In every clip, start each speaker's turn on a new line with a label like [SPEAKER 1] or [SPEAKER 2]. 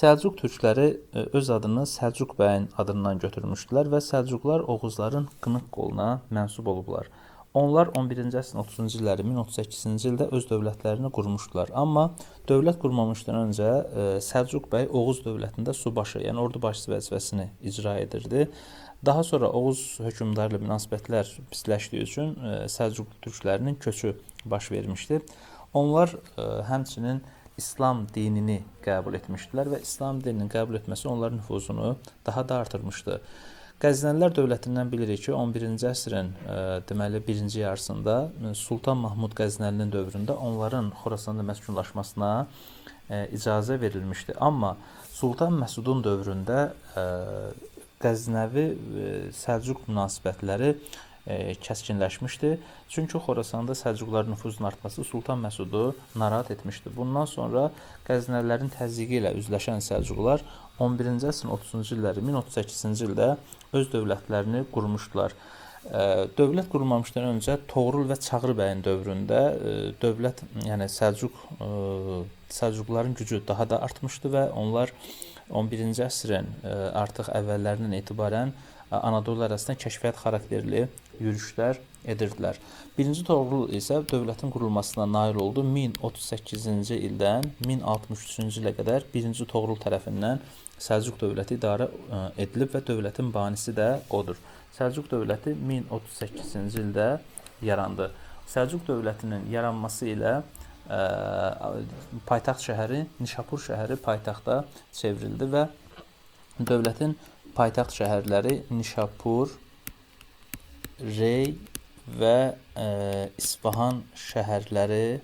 [SPEAKER 1] Səlcuq türkləri e, öz adını Səlcuq bəyin adından götürmüşdülər və Səlcuqlar Oğuzların qınıq qoluna mənsub olublar. Onlar 11-ci əsrin 30-cu illəri 1038-ci ildə öz dövlətlərini qurmuşdular. Amma dövlət qurmamışdan öncə e, Səlcuq bəy Oğuz dövlətində subaşı, yəni ordu başçısı vəzifəsini icra edirdi. Daha sonra Oğuz hökmdarı ilə münasibətlər pisləşdiyi üçün e, Səlcuq türklərinin köçü baş vermişdi. Onlar həmçinin İslam dinini qəbul etmişdilər və İslam dininin qəbul etməsi onların nüfuzunu daha da artırmışdı. Qəznəlilər dövlətindən bilirik ki, 11-ci əsrin ə, deməli 1-ci yarısında ə, Sultan Mahmud Qəznəlinin dövründə onların Xorasanda məskunlaşmasına ə, icazə verilmişdi. Amma Sultan Məsudun dövründə ə, Qəznəvi ə, Səlcuq münasibətləri kəskinləşmişdi. Çünki Xorasanda Səlcuqların nüfuzunun artması Sultan Məsudu narahat etmişdi. Bundan sonra Qəznəlilərin təzyiqi ilə üzləşən Səlcuqlar 11-ci əsrin 30-cu illəri 1038-ci ildə öz dövlətlərini qurmuşdular. Ə, Dövlət qurulmamışdan öncə Toğrul və Çağrı bəyin dövründə ə, dövlət, yəni Səlcuq Səlcuqların gücü daha da artmışdı və onlar 11-ci əsrin artıq əvvəllərindən etibarən Anadolu ərazisində kəşfiyyat xarakterli yürüşlər edirdilər. Birinci Toğrul isə dövlətin qurulmasına nail oldu 1038-ci ildən 1063-cü ilə qədər 1-ci Toğrul tərəfindən Səlcuq dövləti idarə ə, edilib və dövlətin banisi də odur. Səlcuq dövləti 1038-ci ildə yarandı. Səlcuq dövlətinin yaranması ilə ə, paytaxt şəhəri Nişapur şəhəri paytaxta çevrildi və dövlətin paytaxt şəhərləri Nişapur, Rey və ə, İsfahan şəhərləri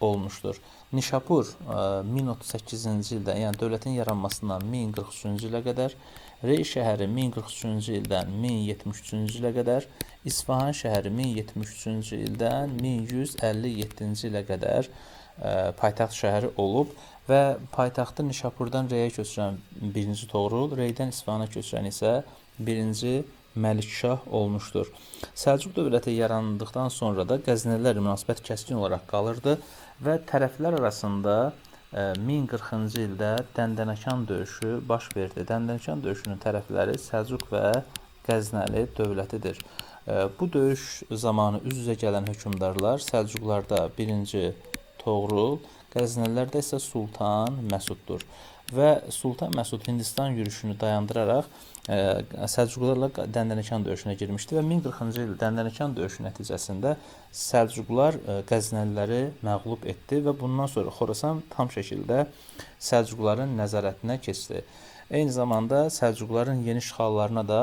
[SPEAKER 1] olmuşdur. Nişapur ə, 1038-ci ildən, yəni dövlətin yaranmasından 1043-cü ilə qədər, Rey şəhəri 1043-cü ildən 1073-cü ilə qədər, İsfahan şəhəri 1073-cü ildən 1157-ci ilə qədər ə, paytaxt şəhəri olub və paytaxtı Nişapurdan Reyə köçürən 1-ci Toğrul, Reydən İsfahana köçürən isə 1-ci Məlikşah olmuşdur. Səlcuq dövləti yarandıqdan sonra da Qəznəlilərlə münasibət kəskin olaraq qalırdı və tərəflər arasında ə, 1040-cı ildə Dəndənəkan döyüşü baş verdi. Dəndənəkan döyüşünün tərəfləri Səlcuq və Qəznəli dövlətidir. Ə, Bu döyüş zamanı üz-üzə gələn hökmdarlar Səlcuqlarda 1-ci Toğrul, Qəznəlilərdə isə Sultan Məsuddur. Və Sultan Məsud Hindistan yürüşünü dayandıraraq ə, Səlcuqlarla Dəndənəkan döyüşünə girmişdi və 1040-cı il Dəndənəkan döyüşü nəticəsində Səlcuqlar ə, Qəznəliləri məğlub etdi və bundan sonra Xorasan tam şəkildə Səlcuqların nəzarətinə keçdi. Eyni zamanda Səlcuqların yeni işğallarına da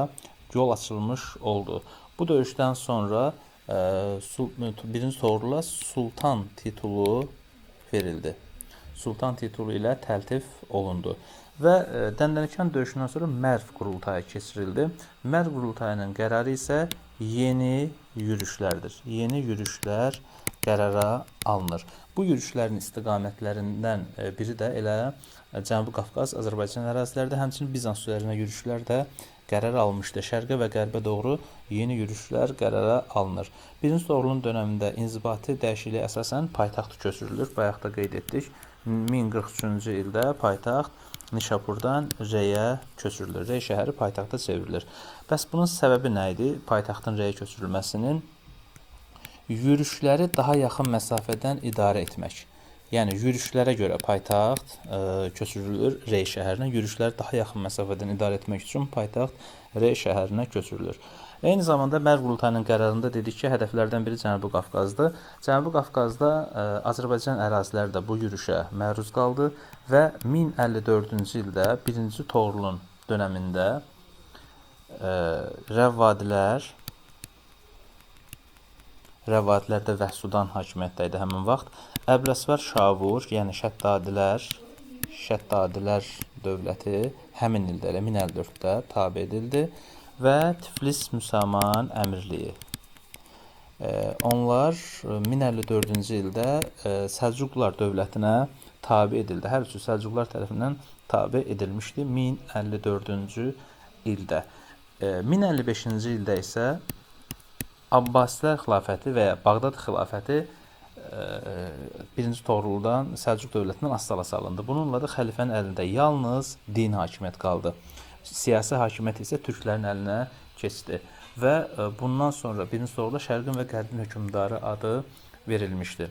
[SPEAKER 1] yol açılmış oldu. Bu döyüşdən sonra ə, Sul- 1-ci Toğrula Sultan titulu verildi. Sultan titulu ilə təltif olundu. Və e, Dəndənəkan döyüşündən sonra Mərv qurultayı keçirildi. Mərv qurultayının qərarı isə yeni yürüşlərdir. Yeni yürüşlər qərara alınır. Bu yürüşlərin istiqamətlərindən e, biri də elə e, Cənubi Qafqaz, Azərbaycan ərazilərdə, həmçinin Bizans üzərinə yürüşlər də qərar almışdı. Şərqə və qərbə doğru yeni yürüşlər qərara alınır. Birinci Toğrulun dövründə inzibati dəyişikliyə əsasən paytaxt köçürülür. Bayaq da qeyd etdik. 1043-cü ildə paytaxt Nişapurdan Reyə köçürülür. Rey şəhəri paytaxta çevrilir. Bəs bunun səbəbi nə idi? Paytaxtın Reyə köçürülməsinin yürüşləri daha yaxın məsafədən idarə etmək. Yəni yürüşlərə görə paytaxt ə, köçürülür Rey şəhərinə. Yürüşləri daha yaxın məsafədən idarə etmək üçün paytaxt Rey şəhərinə köçürülür. Eyni zamanda Mərv qurultayının qərarında dedik ki, hədəflərdən biri Cənubi Qafqazdır. Cənubi Qafqazda ə, Azərbaycan əraziləri də bu yürüşə məruz qaldı və 1054-cü ildə 1-ci Toğrulun dövründə ə, Rəvvadilər Rəvadlərdə Vəhsudan hakimiyyətdə idi həmin vaxt. Əbləsvər Şavur, yəni Şəddadilər, Şəddadilər dövləti həmin ildə elə 1054-də tabe edildi və Tiflis Müsəlman Əmirliyi. E, onlar e, 1054-cü ildə e, Səlcuqlar dövlətinə tabe edildi. Hər üçü Səlcuqlar tərəfindən tabe edilmişdi 1054-cü ildə. E, 1055-ci ildə isə Abbasilər xilafəti və ya Bağdad xilafəti ə, e, birinci Toğruldan Səlcuq dövlətindən asala salındı. Bununla da xəlifənin əlində yalnız dini hakimiyyət qaldı. Siyasi hakimiyyət isə türklərin əlinə keçdi və e, bundan sonra birinci Toğrulda Şərqin və Qərbin hökmdarı adı verilmişdi.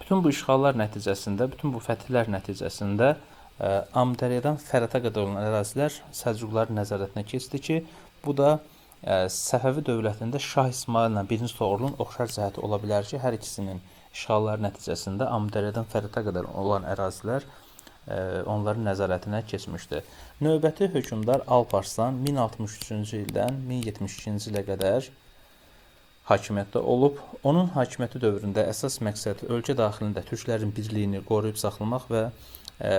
[SPEAKER 1] Bütün bu işğallar nəticəsində, bütün bu fətihlər nəticəsində ə, Amudəriyadan Fərata qədər olan ərazilər Səlcuqların nəzarətinə keçdi ki, bu da Səfəvi dövlətində Şah İsmayılla 1-ci Toğrulun oxşar cəhəti ola bilər ki, hər ikisinin işğalları nəticəsində Amudəriyadan Fərata qədər olan ərazilər onların nəzarətinə keçmişdi. Növbəti hökmdar Alparslan 1063-cü ildən 1072-ci ilə qədər hakimiyyətdə olub. Onun hakimiyyəti dövründə əsas məqsəd ölkə daxilində türklərin birliyini qoruyub saxlamaq və ə,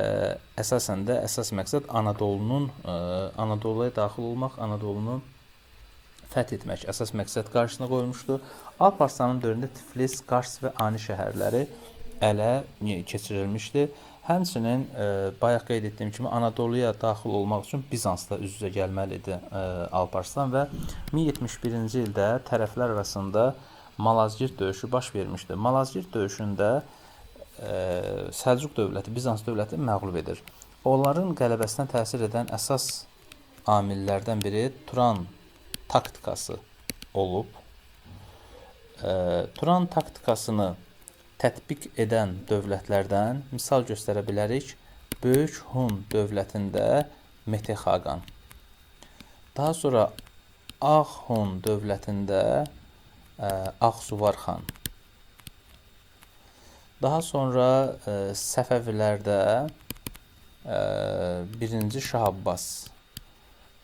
[SPEAKER 1] əsasən də əsas məqsəd Anadolunun Anadoluya daxil olmaq, Anadolunu fəth etmək əsas məqsəd qarşısına qoymuşdu. Alparslanın dövründə Tiflis, Qars və Ani şəhərləri ələ keçirilmişdi. Həmçinin ə, bayaq qeyd etdiyim kimi Anadoluya daxil olmaq üçün Bizansla üz-üzə gəlməli idi ə, Alparslan və 1071-ci ildə tərəflər arasında Malazgirt döyüşü baş vermişdi. Malazgirt döyüşündə ə, Səlcuq dövləti Bizans dövləti məğlub edir. Onların qələbəsinə təsir edən əsas amillərdən biri Turan taktikası olub. Ə, Turan taktikasını tətbiq edən dövlətlərdən misal göstərə bilərik. Böyük Hun dövlətində Mete Xaqan. Daha sonra Ağ Hun dövlətində ə, Ağsuvar xan. Daha sonra ə, Səfəvilərdə ə, 1-ci Şah Abbas.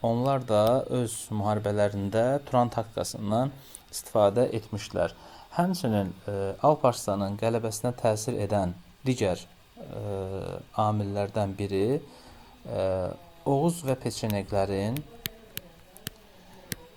[SPEAKER 1] Onlar da öz müharibələrində Turan taktikasından istifadə etmişlər. Həmçinin ə, Alparslanın qələbəsinə təsir edən digər ə, amillərdən biri ə, Oğuz və Peçeneglərin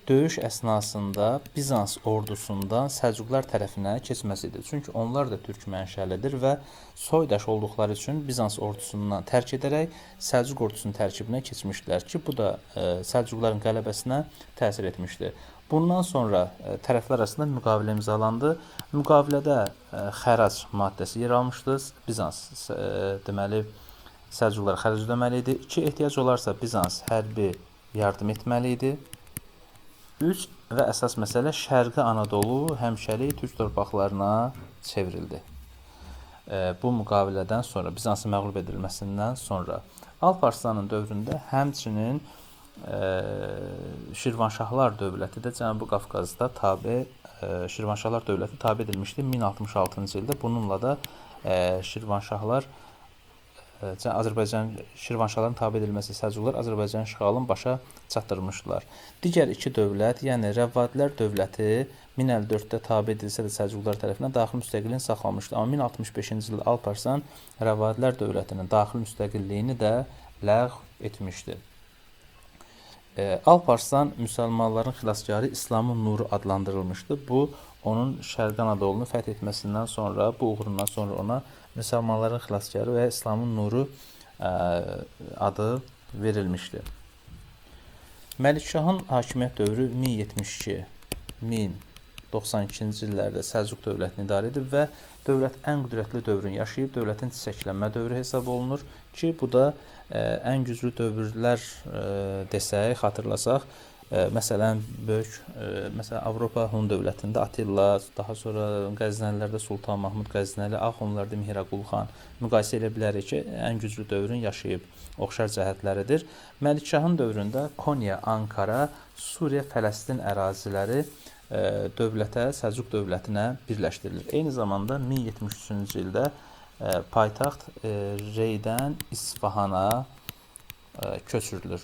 [SPEAKER 1] döyüş əsnasında Bizans ordusundan Səlcuqlar tərəfinə keçməsidir. Çünki onlar da türk mənşəlidir və soydaş olduqları üçün Bizans ordusundan tərk edərək Səlcuq ordusunun tərkibinə keçmişdilər ki, bu da ə, Səlcuqların qələbəsinə təsir etmişdi. Bundan sonra ə, tərəflər arasında müqavilə imzalandı. Müqavilədə ə, xərac maddəsi yer almışdı. Bizans deməli Səlcuqlara xərac ödəməli idi. İki ehtiyac olarsa Bizans hərbi yardım etməli idi. 3 və əsas məsələ Şərqi Anadolu həmişəlik türk torpaqlarına çevrildi. Bu müqavilədən sonra Bizansın məğlub edilməsindən sonra Alparslanın dövründə həmçinin e, Şirvanşahlar dövləti də Cənubi Qafqazda tabe e, Şirvanşahlar dövləti tabe edilmişdi 1066-cı ildə. Bununla da e, Şirvanşahlar Azərbaycan Şirvanşahların tabe edilməsi Səlcuqlar Azərbaycan işğalını başa çatdırmışdılar. Digər iki dövlət, yəni Rəvvadilər dövləti 1054-də tabe edilsə də Səlcuqlar tərəfindən daxili müstəqilliyin saxlamışdı. Amma 1065-ci ildə Alparslan Rəvvadilər dövlətinin daxili müstəqilliyini də ləğv etmişdi. Alparslan müsəlmanların xilaskarı İslamın nuru adlandırılmışdı. Bu onun Şərqi Anadolunu fəth etməsindən sonra, bu uğrundan sonra ona müsəlmanların xilaskarı və İslamın nuru adı verilmişdi. Məlikşahın hakimiyyət dövrü 1072 1092-ci illərdə Səlcuq dövlətini idarə edib və dövlət ən qüdrətli dövrün yaşayıb, dövlətin çiçəklənmə dövrü hesab olunur ki, bu da ə, ən güclü dövrlər ə, desək, xatırlasaq, məsələn, böyük ə, məsələn Avropa Hun dövlətində Attila, daha sonra Qəznəlilərdə Sultan Mahmud Qəznəli, Axunlarda Mihraqul xan müqayisə edə bilərik ki, ən güclü dövrün yaşayıb oxşar cəhətləridir. Məlikşahın dövründə Konya, Ankara, Suriya, Fələstin əraziləri ə, dövlətə, Səlcuq dövlətinə birləşdirilir. Eyni zamanda 1073-cü ildə ə, paytaxt Reydən İsfahana köçürülür.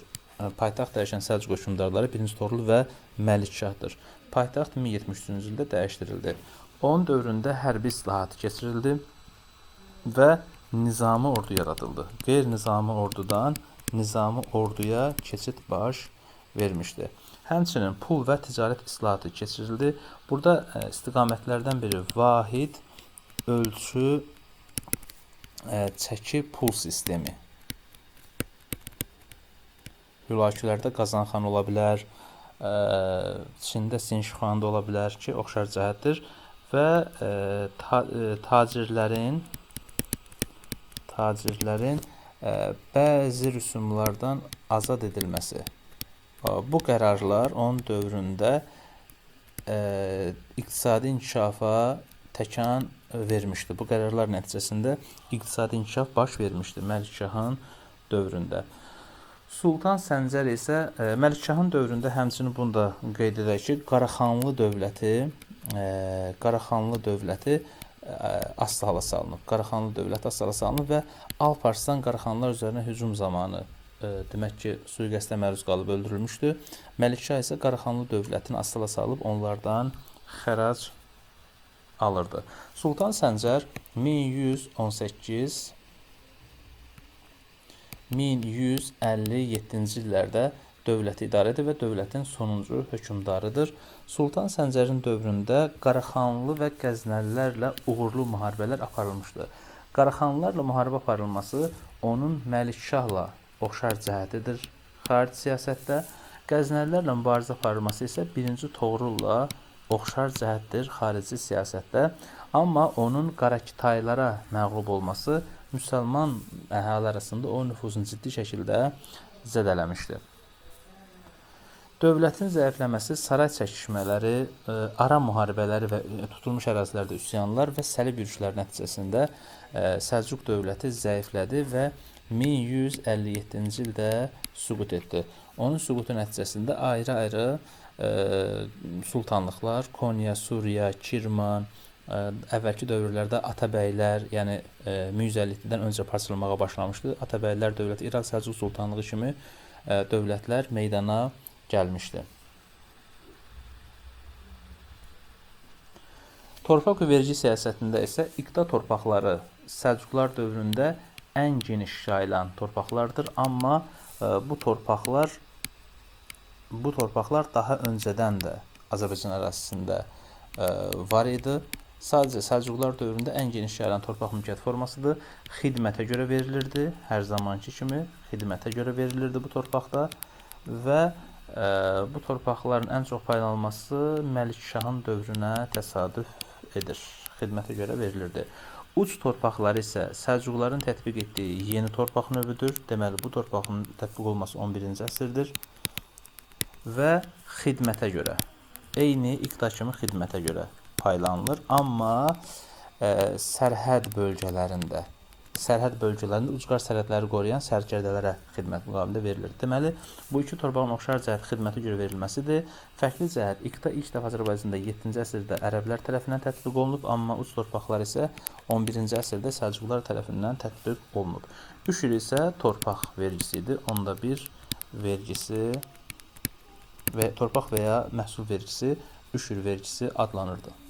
[SPEAKER 1] Paytaxt dəyişən Səlcuq hökmdarları 1-ci Torlu və Məlikşahdır. Paytaxt 1073-cü ildə dəyişdirildi. Onun dövründə hərbi islahat keçirildi və nizami ordu yaradıldı. Qeyri-nizami ordudan nizami orduya keçid baş vermişdi. Həmçinin pul və ticarət islahatı keçirildi. Burada istiqamətlərdən biri vahid ölçü çəki pul sistemi. Hülakülərdə Qazanxan ola bilər, ə, Çində Sinşixanda ola bilər ki, oxşar cəhətdir və e, ta, e, tacirlərin tacirlərin e, bəzi rüsumlardan azad edilməsi. E, Bu qərarlar onun dövründə e, iqtisadi inkişafa təkan vermişdi. Bu qərarlar nəticəsində iqtisadi inkişaf baş vermişdi Məlikşahın dövründə. Sultan Səncər isə e, Məlikşahın dövründə həmçinin bunu da qeyd edək ki, Qaraxanlı dövləti e, Qaraxanlı dövləti e, asılı hala salınıb. Qaraxanlı dövləti asılı hala salınıb və Alparslan Qaraxanlılar üzərinə hücum zamanı demək ki, sui-qəsdə məruz qalıb öldürülmüşdü. Məlikşah isə Qaraxanlı dövlətini asılı hala salıb onlardan xərac alırdı. Sultan Səncər 1118 1157-ci illərdə dövləti idarə edir və dövlətin sonuncu hökmdarıdır. Sultan Səncərin dövründə Qaraxanlı və Qəznəlilərlə uğurlu müharibələr aparılmışdı. Qaraxanlılarla müharibə aparılması onun Məlikşahla oxşar cəhətidir xarici siyasətdə. Qəznəlilərlə mübarizə aparılması isə 1-ci Toğrulla oxşar cəhətdir xarici siyasətdə. Amma onun Qarakitaylara məğlub olması müsəlman əhali arasında o nüfuzunu ciddi şəkildə zədələmişdi. Dövlətin zəifləməsi, saray çəkişmələri, e, ara müharibələri və e, tutulmuş ərazilərdə üsyanlar və səlib yürüşləri nəticəsində e, Səlcuq dövləti zəiflədi və 1157-ci ildə süqut etdi. Onun süqutu nəticəsində ayrı-ayrı sultanlıqlar Konya, Suriya, Kirman, əvvəlki dövrlərdə Atabəylər, yəni 1157-dən öncə parçalanmağa başlamışdı. Atabəylər dövləti İraq Səlcuq sultanlığı kimi dövlətlər meydana gəlmişdi. Torpaq vergi siyasətində isə iqta torpaqları Səlcuqlar dövründə ən geniş yayılan torpaqlardır, amma bu torpaqlar bu torpaqlar daha öncədən də Azərbaycan ərazisində var idi. Sadəcə Səlcuqlar dövründə ən geniş yayılan torpaq mülkiyyət formasıdır. Xidmətə görə verilirdi. Hər zamanki kimi xidmətə görə verilirdi bu torpaqda və e, bu torpaqların ən çox paylanması Məlikşahın dövrünə təsadüf edir. Xidmətə görə verilirdi. Uc torpaqları isə Səlcuqların tətbiq etdiyi yeni torpaq növüdür. Deməli bu torpağın tətbiq olması 11-ci əsrdir və xidmətə görə eyni iqta kimi xidmətə görə paylanılır. Amma ə, sərhəd bölgələrində sərhəd bölgələrində ucqar sərhədləri qoruyan sərkərdələrə xidmət müqabilində verilir. Deməli, bu iki torpağın oxşar cəhət xidmətə görə verilməsidir. Fərqli cəhət iqta ilk dəfə Azərbaycanda 7-ci əsrdə ərəblər tərəfindən tətbiq olunub, amma uc torpaqlar isə 11-ci əsrdə Səlcuqlar tərəfindən tətbiq olunub. Üşür isə torpaq vergisidir. Onda bir vergisi və torpaq və ya məhsul vergisi üşür vergisi adlanırdı.